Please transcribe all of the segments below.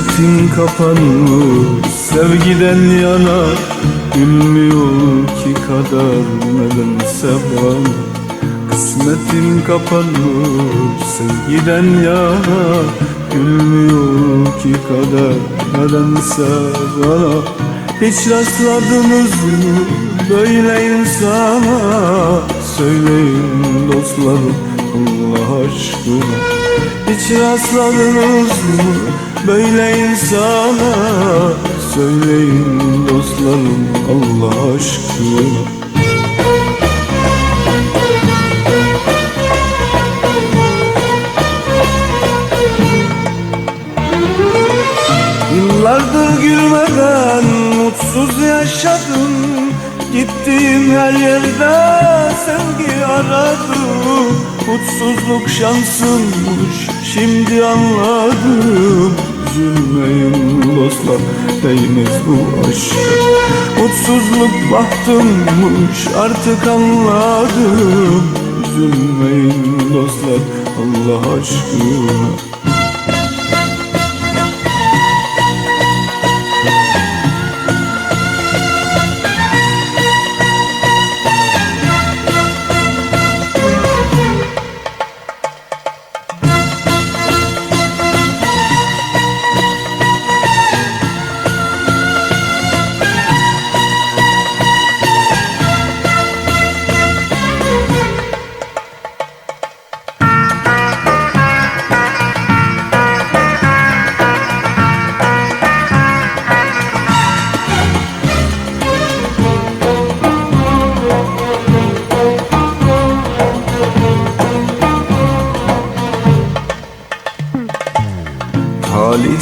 Kısmetin kapanmış sevgiden yana Gülmüyor ki kader nedense bana. Kısmetin kapanmış sevgiden yana Gülmüyor ki kader nedense bana. Hiç rastladınız mı böyle insana. Söyleyin dostlarım Allah aşkına. Hiç rastladınız mı böyle insana. Söyleyin dostlarım Allah aşkına. Yıllardır gülmeden mutsuz yaşadım. Gittiğim her yerde sevgi aradım Mutsuzluk şansımmış şimdi anladım. Üzülmeyin dostlar değmez bu aşka. Mutsuzluk bahtımmış artık anladım. Üzülmeyin dostlar Allah aşkına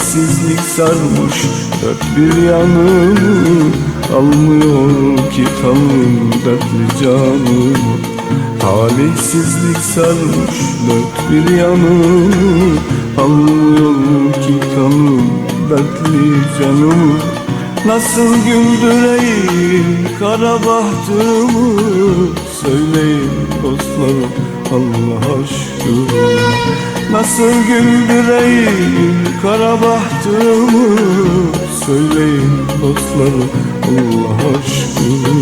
Talihsizlik sarmış dört bir yanımı Almıyor ki tanrım dertli canımı Talihsizlik sarmış dört bir yanımı Almıyor ki tanrım dertli canımı Nasıl güldüreyim kara bahtımı Söyleyin dostlarım Allah aşkına Nasıl güldüreyim kara bahtımı Söyleyin dostlarım Allah aşkına.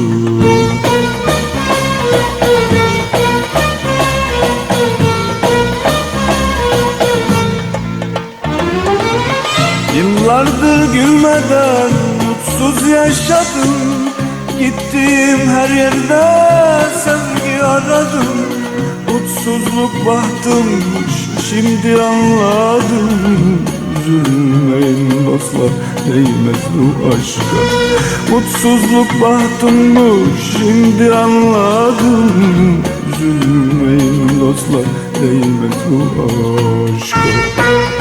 Yıllardır gülmeden mutsuz yaşadım. Gittiğim her yerde sevgi aradım Mutsuzluk bahtımmış şimdi anladım. Üzülmeyin dostlar değmez bu aşka. Mutsuzluk bahtımmış şimdi anladım. Üzülmeyin dostlar değmez bu aşka